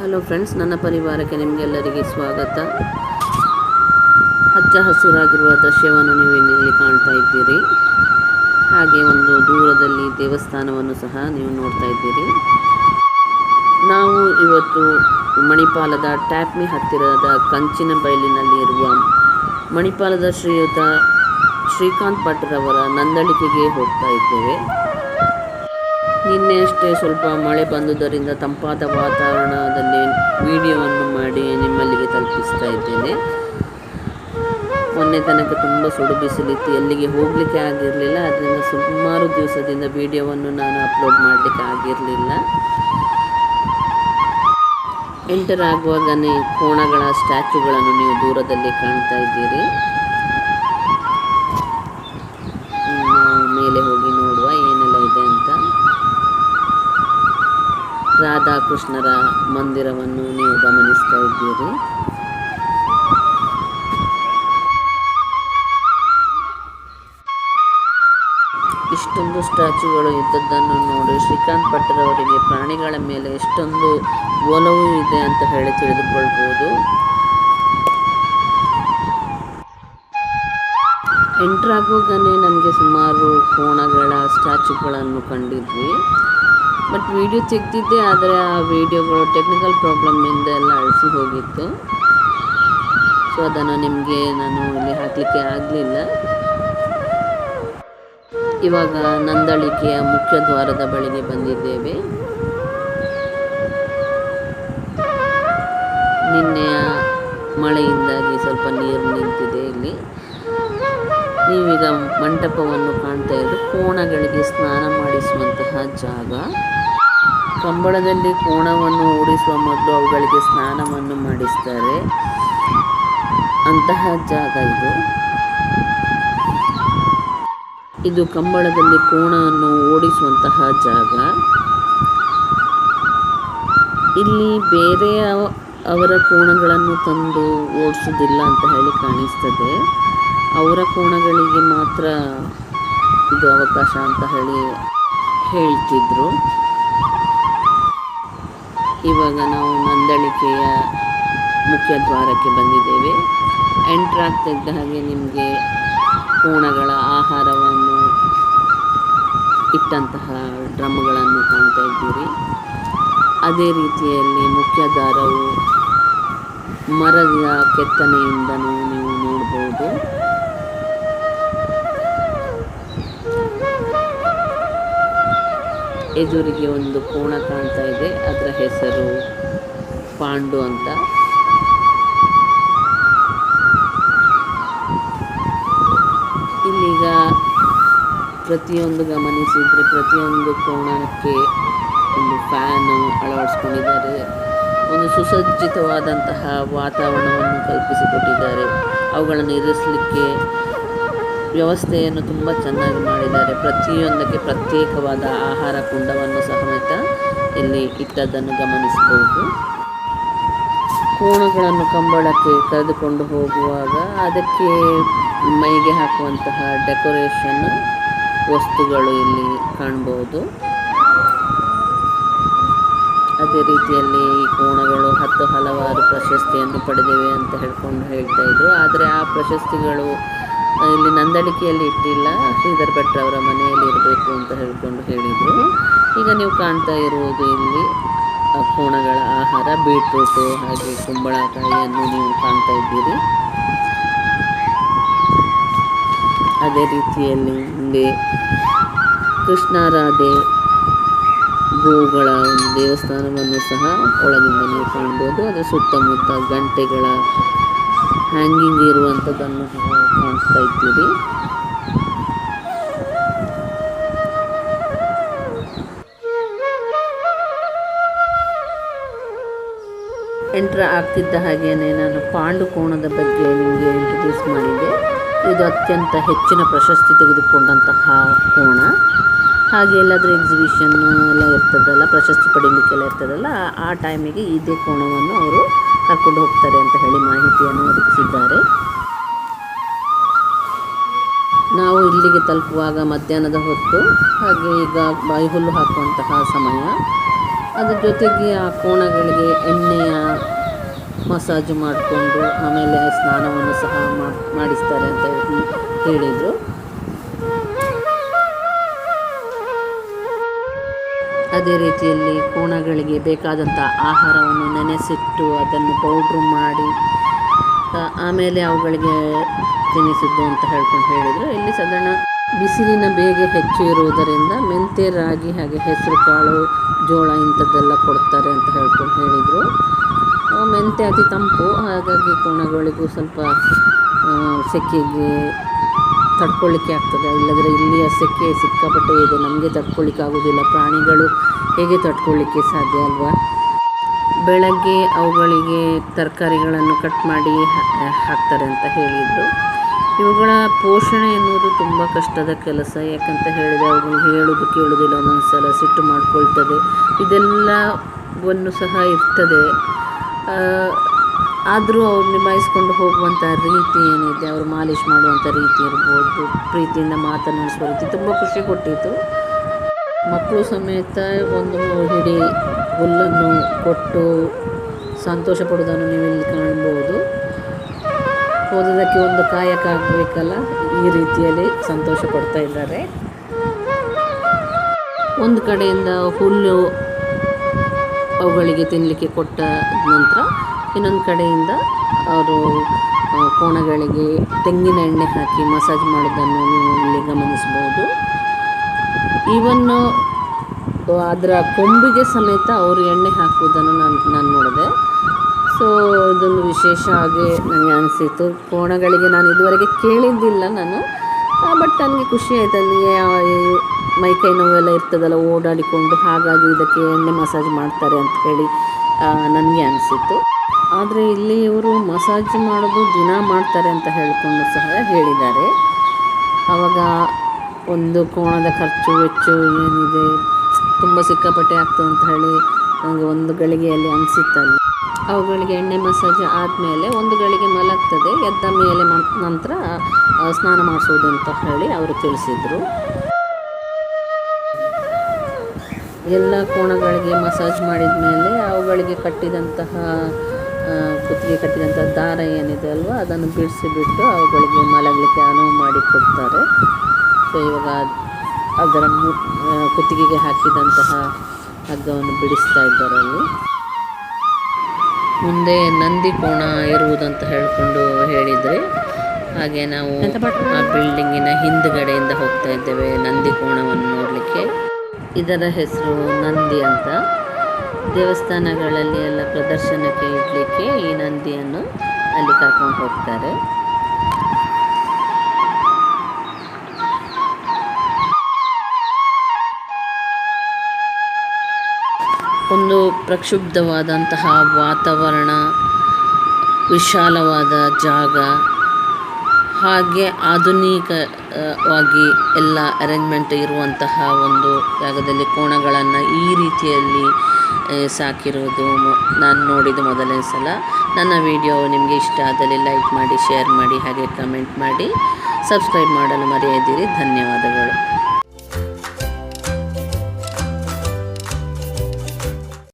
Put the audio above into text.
Hello friends, ನನ್ನ ಪರಿವಾರಕ್ಕೆ ನಿಮಗೆಲ್ಲರಿಗೆ ಸ್ವಾಗತ. ಹಚ್ಚ ಹಸಿರಾಗಿರುವ ದೃಶ್ಯವನ್ನು ನೀವು ಇಲ್ಲಿ ಕಾಣ್ತಾ ಇದ್ದೀರಿ. ಹಾಗೆ ಒಂದು ದೂರದಲ್ಲಿ ದೇವಸ್ಥಾನವನ್ನು ಸಹ ನೀವು ನೋಡ್ತಾ ಇದ್ದೀರಿ. ನಾವು ಇವತ್ತು ಮಣಿಪಾಲದ ಟ್ಯಾಪ್ಮಿ ಹತ್ತಿರದ ಕಂಚಿನ ಬಯಲಿನಲ್ಲಿ ಇರುವ ಮಣಿಪಾಲದ ಶ್ರೀಯುತ ಶ್ರೀಕಾಂತ್ ಭಟ್ರವರ ನಂದಳಿಕೆಗೆ ಹೋಗ್ತಾ ಇದ್ದೇವೆ. ನಿನ್ನೆ ಅಷ್ಟೇ ಸ್ವಲ್ಪ ಮಳೆ ಬಂದುದರಿಂದ ತಂಪಾದ ವಾತಾವರಣದಲ್ಲಿ ವಿಡಿಯೋವನ್ನು ಮಾಡಿ ನಿಮ್ಮಲ್ಲಿಗೆ ತಲುಪಿಸ್ತಾ ಇದ್ದೇನೆ. ಮೊನ್ನೆ ತನಕ ತುಂಬ ಸುಡು ಬಿಸಿಲಿತ್ತು. ಎಲ್ಲಿಗೆ ಹೋಗಲಿಕ್ಕೆ ಆಗಿರಲಿಲ್ಲ. ಅದರಿಂದ ಸುಮಾರು ದಿವಸದಿಂದ ವಿಡಿಯೋವನ್ನು ನಾನು ಅಪ್ಲೋಡ್ ಮಾಡಲಿಕ್ಕೆ ಆಗಿರಲಿಲ್ಲ. ಎಂಟರ್ ಆಗುವಾಗನೇ ಕೋಣಗಳ ಸ್ಟ್ಯಾಚುಗಳನ್ನು ನೀವು ದೂರದಲ್ಲಿ ಕಾಣ್ತಾ ಇದ್ದೀರಿ. ಮೇಲೆ ಹೋಗಿ ರಾಧಾಕೃಷ್ಣರ ಮಂದಿರವನ್ನು ನೀವು ಗಮನಿಸ್ತಾ ಇದ್ದೀರಿ. ಇಷ್ಟೊಂದು ಸ್ಟ್ಯಾಚುಗಳು ಇದ್ದದ್ದನ್ನು ನೋಡಿ ಶ್ರೀಕಾಂತ್ ಭಟ್ಟರವರಿಗೆ ಪ್ರಾಣಿಗಳ ಮೇಲೆ ಎಷ್ಟೊಂದು ಒಲವು ಇದೆ ಅಂತ ಹೇಳಿ ತಿಳಿದುಕೊಳ್ಬೋದು. ಎಂಟ್ರಾಗೋಗನೇ ನಮಗೆ ಸುಮಾರು ಕೋಣಗಳ ಸ್ಟ್ಯಾಚುಗಳನ್ನು ಕಂಡಿದ್ವಿ. ಬಟ್ ವಿಡಿಯೋ ತೆಗೆದಿದ್ದೆ, ಆದರೆ ಆ ವೀಡಿಯೋಗಳು ಟೆಕ್ನಿಕಲ್ ಪ್ರಾಬ್ಲಮ್ನಿಂದ ಎಲ್ಲ ಅಳಿಸಿ ಹೋಗಿತ್ತು. ಸೊ ಅದನ್ನು ನಿಮಗೆ ನಾನು ಇಲ್ಲಿ ಹಾಕಲಿಕ್ಕೆ ಆಗಲಿಲ್ಲ. ಇವಾಗ ನಂದಳಿಕೆಯ ಮುಖ್ಯ ದ್ವಾರದ ಬಳಿಗೆ ಬಂದಿದ್ದೇವೆ. ನಿನ್ನೆಯ ಮಳೆಯಿಂದಾಗಿ ಸ್ವಲ್ಪ ನೀರು ನಿಂತಿದೆ ಇಲ್ಲಿ. ನೀವೀಗ ಮಂಟಪವನ್ನು ಕಾಣ್ತಾ ಇದ್ದು ಕೋಣಗಳಿಗೆ ಸ್ನಾನ ಮಾಡಿಸುವಂತಹ ಜಾಗ. ಕಂಬಳದಲ್ಲಿ ಕೋಣವನ್ನು ಓಡಿಸುವ ಮೊದಲು ಅವುಗಳಿಗೆ ಸ್ನಾನವನ್ನು ಮಾಡಿಸ್ತಾರೆ. ಅಂತಹ ಜಾಗ ಇದು. ಇದು ಕಂಬಳದಲ್ಲಿ ಕೋಣವನ್ನು ಓಡಿಸುವಂತಹ ಜಾಗ. ಇಲ್ಲಿ ಬೇರೆ ಅವರ ಕೋಣಗಳನ್ನು ತಂದು ಓಡಿಸೋದಿಲ್ಲ ಅಂತ ಹೇಳಿ ಕಾಣಿಸ್ತದೆ. ಅವರ ಕೋಣಗಳಿಗೆ ಮಾತ್ರ ಇದು ಅವಕಾಶ ಅಂತ ಹೇಳಿ ಹೇಳ್ತಿದ್ರು. ಇವಾಗ ನಾವು ನಂದಳಿಕೆಯ ಮುಖ್ಯ ದ್ವಾರಕ್ಕೆ ಬಂದಿದ್ದೇವೆ. ಎಂಟ್ರ್ ಆಗ್ತಿದ್ದ ಇದ್ದ ಹಾಗೆ ನಿಮಗೆ ಕೋಣಗಳ ಆಹಾರವನ್ನು ಇಟ್ಟಂತಹ ಡ್ರಮ್ಗಳನ್ನು ಕಾಣ್ತಾ ಇದ್ದೀರಿ. ಅದೇ ರೀತಿಯಲ್ಲಿ ಮುಖ್ಯ ದ್ವಾರವು ಮರದ ಕೆತ್ತನೆಯಿಂದನೂ ನೀವು ನೋಡ್ಬೋದು. ಎದುರಿಗೆ ಒಂದು ಕೋಣ ಕಾಣ್ತಾ ಇದೆ. ಅದರ ಹೆಸರು ಪಾಂಡು ಅಂತ. ಇಲ್ಲಿಗ ಪ್ರತಿಯೊಂದು ಗಮನಿಸಿದರೆ ಪ್ರತಿಯೊಂದು ಕೋಣಕ್ಕೆ ಒಂದು ಫ್ಯಾನು ಅಳವಡಿಸ್ಕೊಂಡಿದ್ದಾರೆ. ಒಂದು ಸುಸಜ್ಜಿತವಾದಂತಹ ವಾತಾವರಣವನ್ನು ಕಲ್ಪಿಸಿಕೊಟ್ಟಿದ್ದಾರೆ. ಅವುಗಳನ್ನು ಇರಿಸಲಿಕ್ಕೆ ವ್ಯವಸ್ಥೆಯನ್ನು ತುಂಬ ಚೆನ್ನಾಗಿ ಮಾಡಿದ್ದಾರೆ. ಪ್ರತಿಯೊಂದಕ್ಕೆ ಪ್ರತ್ಯೇಕವಾದ ಆಹಾರ ಕುಂಡವನ್ನು ಸಮೇತ ಇಲ್ಲಿ ಇಟ್ಟದ್ದನ್ನು ಗಮನಿಸಬಹುದು. ಕೋಣಗಳನ್ನು ಕಂಬಳಕ್ಕೆ ಕರೆದುಕೊಂಡು ಹೋಗುವಾಗ ಅದಕ್ಕೆ ಮೈಗೆ ಹಾಕುವಂತಹ ಡೆಕೋರೇಷನ್ ವಸ್ತುಗಳು ಇಲ್ಲಿ ಕಾಣ್ಬೋದು ಅದೇ ರೀತಿಯಲ್ಲಿ ಈ ಕೋಣಗಳು ಹತ್ತು ಹಲವಾರು ಪ್ರಶಸ್ತಿಯನ್ನು ಪಡೆದಿವೆ ಅಂತ ಹೇಳ್ಕೊಂಡು ಹೇಳ್ತಾ ಇದ್ರು. ಆದರೆ ಆ ಪ್ರಶಸ್ತಿಗಳು ಇಲ್ಲಿ ನಂದಳಿಕೆಯಲ್ಲಿ ಇಟ್ಟಿಲ್ಲ, ಶ್ರೀಧರ್ ಭಟ್ ಅವರ ಮನೆಯಲ್ಲಿ ಇರಬೇಕು ಅಂತ ಹೇಳಿಕೊಂಡು ಹೇಳಿದರು. ಈಗ ನೀವು ಕಾಣ್ತಾ ಇರುವುದು ಇಲ್ಲಿ ಕೋಣಗಳ ಆಹಾರ, ಬೀಟ್ರೂಟು ಹಾಗೆ ಕುಂಬಳಕಾಯಿಯನ್ನು ನೀವು ಕಾಣ್ತಾ ಇದ್ದೀರಿ. ಅದೇ ರೀತಿಯಲ್ಲಿ ಮುಂದೆ ಕೃಷ್ಣಾರಾಧೆ ಗೋಗಳ ಒಂದು ದೇವಸ್ಥಾನವನ್ನು ಸಹ ಒಳಗಿಂದ ನೀವು ಕಾಣ್ಬೋದು. ಅದರ ಸುತ್ತಮುತ್ತ ಗಂಟೆಗಳ ಹ್ಯಾಂಗಿಂಗ್ ಇರುವಂಥದ್ದನ್ನು ಸಹ ಕಾಣಿಸ್ತಾ ಇದ್ದೀರಿ. ಎಂಟ್ರ್ ಆಗ್ತಿದ್ದ ಹಾಗೇನೆ ನಾನು ಪಾಂಡು ಕೋಣದ ಬಗ್ಗೆ ನಿಮಗೆ ಇಂಟ್ರೊಡ್ಯೂಸ್ ಮಾಡಿದ್ದೆ ಇದು ಅತ್ಯಂತ ಹೆಚ್ಚಿನ ಪ್ರಶಸ್ತಿ ತೆಗೆದುಕೊಂಡಂತಹ ಕೋಣ. ಹಾಗೆ ಎಲ್ಲಾದರೂ ಎಕ್ಸಿಬಿಷನ್ ಎಲ್ಲ ಇರ್ತದಲ್ಲ, ಪ್ರಶಸ್ತಿ ಪಡೀಲಿಕ್ಕೆಲ್ಲ ಇರ್ತದಲ್ಲ, ಆ ಟೈಮಿಗೆ ಇದೇ ಕೋಣವನ್ನು ಅವರು ಕರ್ಕೊಂಡು ಹೋಗ್ತಾರೆ ಅಂತ ಹೇಳಿ ಮಾಹಿತಿಯನ್ನು ಒದಗಿಸಿದ್ದಾರೆ. ನಾವು ಇಲ್ಲಿಗೆ ತಲುಪುವಾಗ ಮಧ್ಯಾಹ್ನದ ಹೊತ್ತು, ಹಾಗೆ ಈಗ ಬಾಯಿ ಹುಲ್ಲು ಹಾಕುವಂತಹ ಸಮಯ. ಅದರ ಜೊತೆಗೆ ಆ ಕೋಣಗಳಿಗೆ ಎಣ್ಣೆಯ ಮಸಾಜ್ ಮಾಡಿಕೊಂಡು ಆಮೇಲೆ ಸ್ನಾನವನ್ನು ಸಹ ಮಾಡ್- ಮಾಡಿಸ್ತಾರೆ ಅಂತ ಹೇಳಿ- ಹೇಳಿದರು. ಅದೇ ರೀತಿಯಲ್ಲಿ ಕೋಣಗಳಿಗೆ ಬೇಕಾದಂಥ ಆಹಾರವನ್ನು ನೆನೆಸಿಟ್ಟು ಅದನ್ನು ಪೌಡ್ರು ಮಾಡಿ ಆಮೇಲೆ ಅವುಗಳಿಗೆ ತಿನ್ನಿಸಿದ್ದು ಅಂತ ಹೇಳ್ಕೊಂಡು ಹೇಳಿದರು. ಇಲ್ಲಿ ಸಾಧಾರಣ ಬಿಸಿಲಿನ ಬೇಗೆ ಹೆಚ್ಚು ಇರುವುದರಿಂದ ಮೆಂತೆ, ರಾಗಿ, ಹಾಗೆ ಹೆಸರು, ಕಾಳು, ಜೋಳ ಇಂಥದ್ದೆಲ್ಲ ಕೊಡ್ತಾರೆ ಅಂತ ಹೇಳ್ಕೊಂಡು ಹೇಳಿದರು. ಮೆಂತ್ಯ ಮೆಂತೆ ಅತಿ ತಂಪು. ಹಾಗಾಗಿ ಕೋಣಗಳಿಗೂ ಸ್ವಲ್ಪ ಸೆಕೆಗೆ ತಡ್ಕೊಳ್ಳಿಕ್ಕೆ ಆಗ್ತದೆ. ಇಲ್ಲದ್ರೆ ಇಲ್ಲಿಯ ಸೆಕೆ ಸಿಕ್ಕಾಪಟ್ಟೆ ಇದೆ. ನಮಗೆ ತಡ್ಕೊಳ್ಳಿಕ್ಕೆ ಆಗೋದಿಲ್ಲ ಪ್ರಾಣಿಗಳು ಹೇಗೆ ತಡ್ಕೊಳ್ಳಿಕ್ಕೆ ಸಾಧ್ಯ ಅಲ್ವಾ? ಬೆಳಗ್ಗೆ ಅವುಗಳಿಗೆ ತರಕಾರಿಗಳನ್ನು ಕಟ್ ಮಾಡಿ ಹಾಕ್ತಾರೆ ಅಂತ ಹೇಳಿದರು ಇವುಗಳ ಪೋಷಣೆ ಎನ್ನುವುದು ತುಂಬ ಕಷ್ಟದ ಕೆಲಸ. ಯಾಕಂತ ಹೇಳಿದರೆ ಅವುಗಳು ಹೇಳೋದು ಕೇಳೋದಿಲ್ಲ ಒಂದೊಂದು ಸಲ ಸಿಟ್ಟು ಮಾಡಿಕೊಳ್ತದೆ. ಇದೆಲ್ಲವನ್ನು ಸಹ ಇರ್ತದೆ. ಆದರೂ ಅವ್ರು ನಿಭಾಯಿಸ್ಕೊಂಡು ಹೋಗುವಂಥ ರೀತಿ ಏನಿದೆ, ಅವರು ಮಾಲಿಷ್ ಮಾಡುವಂಥ ರೀತಿ ಇರ್ಬೋದು. ಪ್ರೀತಿಯಿಂದ ಮಾತನಾಡಿಸುವ ರೀತಿ ತುಂಬ ಖುಷಿ ಕೊಟ್ಟಿತ್ತು ಮಕ್ಕಳು ಸಮೇತ ಒಂದು ಹಿಡಿ ಹುಲ್ಲನ್ನು ಕೊಟ್ಟು ಸಂತೋಷ ಪಡೋದನ್ನು ನೀವು ಇಲ್ಲಿ ಕಾಣ್ಬೋದು ಓದೋದಕ್ಕೆ ಒಂದು ಕಾಯಕ ಆಗಬೇಕಲ್ಲ ಈ ರೀತಿಯಲ್ಲಿ ಸಂತೋಷ ಪಡ್ತಾ ಇದ್ದಾರೆ. ಒಂದು ಕಡೆಯಿಂದ ಹುಲ್ಲು ಅವುಗಳಿಗೆ ತಿನ್ನಲಿಕ್ಕೆ ಕೊಟ್ಟ ನಂತರ ಇನ್ನೊಂದು ಕಡೆಯಿಂದ ಅವರು ಕೋಣಗಳಿಗೆ ತೆಂಗಿನ ಎಣ್ಣೆ ಹಾಕಿ ಮಸಾಜ್ ಮಾಡೋದನ್ನು ನೀವು ಇಲ್ಲಿ ಗಮನಿಸ್ಬೋದು ಈವನ್ನು ಅದರ ಕೊಂಬಿಗೆ ಸಮೇತ ಅವರು ಎಣ್ಣೆ ಹಾಕುವುದನ್ನು ನಾನು ನಾನು ನೋಡಿದೆ. ಸೊ ಇದೊಂದು ವಿಶೇಷ ಆಗಿ ನನಗೆ ಅನಿಸಿತು ಕೋಣಗಳಿಗೆ ನಾನು ಇದುವರೆಗೆ ಕೇಳಿದ್ದಿಲ್ಲ ನಾನು. ಬಟ್ ನನಗೆ ಖುಷಿ ಆಯ್ತು. ಅಲ್ಲಿ ಮೈ ಕೈ ನೋವೆಲ್ಲ ಇರ್ತದಲ್ಲ, ಓಡಾಡಿಕೊಂಡು ಹಾಗಾಗಿ ಇದಕ್ಕೆ ಎಣ್ಣೆ ಮಸಾಜ್ ಮಾಡ್ತಾರೆ ಅಂತ ಹೇಳಿ ನನಗೆ ಅನಿಸಿತು ಆದರೆ ಇಲ್ಲಿ ಇವರು ಮಸಾಜ್ ಮಾಡೋದು ದಿನ ಮಾಡ್ತಾರೆ ಅಂತ ಹೇಳಿಕೊಂಡು ಸಹ ಹೇಳಿದ್ದಾರೆ. ಆವಾಗ ಒಂದು ಕೋಣದ ಖರ್ಚು ವೆಚ್ಚ ಏನಿದೆ? ತುಂಬ ಸಿಕ್ಕಾಪಟ್ಟೆ ಆಗ್ತದೆ ಅಂತ ಹೇಳಿ ನನಗೆ ಒಂದು ಗಳಿಗೆಯಲ್ಲಿ ಅನಿಸುತ್ತಲ್ಲ. ಅವುಗಳಿಗೆ ಎಣ್ಣೆ ಮಸಾಜ್ ಆದಮೇಲೆ ಒಂದು ಗಳಿಗೆ ಮಲಗ್ತದೆ, ಎದ್ದ ಮೇಲೆ ಮ, ನಂತರ ಸ್ನಾನ ಮಾಡಿಸೋದು ಅಂತ ಹೇಳಿ ಅವರು ತಿಳಿಸಿದರು. ಎಲ್ಲ ಕೋಣಗಳಿಗೆ ಮಸಾಜ್ ಮಾಡಿದ ಮೇಲೆ ಅವುಗಳಿಗೆ ಕಟ್ಟಿದಂತಹ ಕುತ್ತಿಗೆ ಕಟ್ಟಿದಂಥ ದಾರ ಏನಿದೆ ಅಲ್ವಾ, ಅದನ್ನು ಬಿಡಿಸಿಬಿಟ್ಟು ಅವುಗಳಿಗೆ ಮಲಗಲಿಕ್ಕೆ ಅನುವು ಮಾಡಿ ಕೊಡ್ತಾರೆ. ಸೊ ಇವಾಗ ಅದರ ಕುತ್ತಿಗೆಗೆ ಹಾಕಿದಂತಹ ಹಗ್ಗವನ್ನು ಬಿಡಿಸ್ತಾ ಇದ್ದಾರೆ ಅಲ್ಲಿ ಮುಂದೆ ನಂದಿ ಕೋಣ ಇರುವುದಂತ ಹೇಳಿಕೊಂಡು ಹೇಳಿದರೆ ಹಾಗೆ ನಾವು ಆ ಬಿಲ್ಡಿಂಗಿನ ಹಿಂದುಗಡೆಯಿಂದ ಹೋಗ್ತಾ ಇದ್ದೇವೆ ನಂದಿ ಕೋಣವನ್ನು ನೋಡಲಿಕ್ಕೆ. ಇದರ ಹೆಸರು ನಂದಿ ಅಂತ. ದೇವಸ್ಥಾನಗಳಲ್ಲಿ ಎಲ್ಲ ಪ್ರದರ್ಶನಕ್ಕೆ ಇಡಲಿಕ್ಕೆ ಈ ನಂದಿಯನ್ನು ಅಲ್ಲಿ ಕರ್ಕೊಂಡು ಹೋಗ್ತಾರೆ. ಒಂದು ಪ್ರಕ್ಷುಬ್ಧವಾದಂತಹ ವಾತಾವರಣ, ವಿಶಾಲವಾದ ಜಾಗ, ಹಾಗೆ ಆಧುನಿಕವಾಗಿ ಎಲ್ಲ ಅರೇಂಜ್ಮೆಂಟ್ ಇರುವಂತಹ ಒಂದು ಜಾಗದಲ್ಲಿ ಕೋಣಗಳನ್ನು ಈ ರೀತಿಯಲ್ಲಿ ಸಾಕಿರುವುದು ನಾನು ನೋಡಿದ ಮೊದಲನೇ ಸಲ. ನನ್ನ ವಿಡಿಯೋ ನಿಮಗೆ ಇಷ್ಟ ಆದಲ್ಲಿ ಲೈಕ್ ಮಾಡಿ, ಶೇರ್ ಮಾಡಿ, ಹಾಗೆ ಕಮೆಂಟ್ ಮಾಡಿ. ಸಬ್ಸ್ಕ್ರೈಬ್ ಮಾಡಲು ಮರೆಯದಿರಿ. ಧನ್ಯವಾದಗಳು.